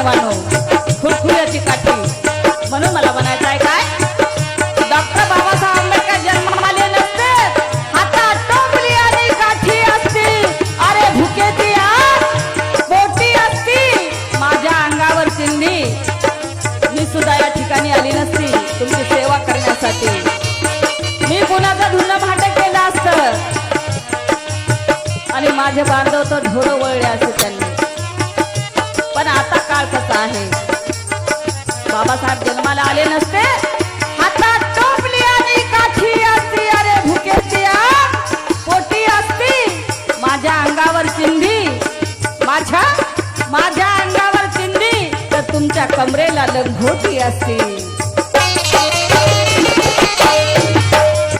खुरखुऱ्याची हो. काठी. म्हणून मला म्हणायचं आहे काय? डॉक्टर बाबासाहेब आंबेडकर जन्माले नसते. आता टोपली आणि काठी असती अरे भुके असती माझ्या अंगावर चिंधी मी सुद्धा या ठिकाणी आली नसती तुमची सेवा करण्यासाठी. मी कुणाचं धुणं भांडे केलं असतं? आणि माझे बांधव तर ढोरं वळले असते त्यांनी. काळ आहे. बाबासाहेब जन्माला आले नसते. हातात टोपली आणि काठी असती. अरे भुकेची आग. पोटी असती. माझ्या अंगावर चिंधी माझ्या माझ्या अंगावर चिंधी तर तुमच्या कमरेला लंगोटी असती.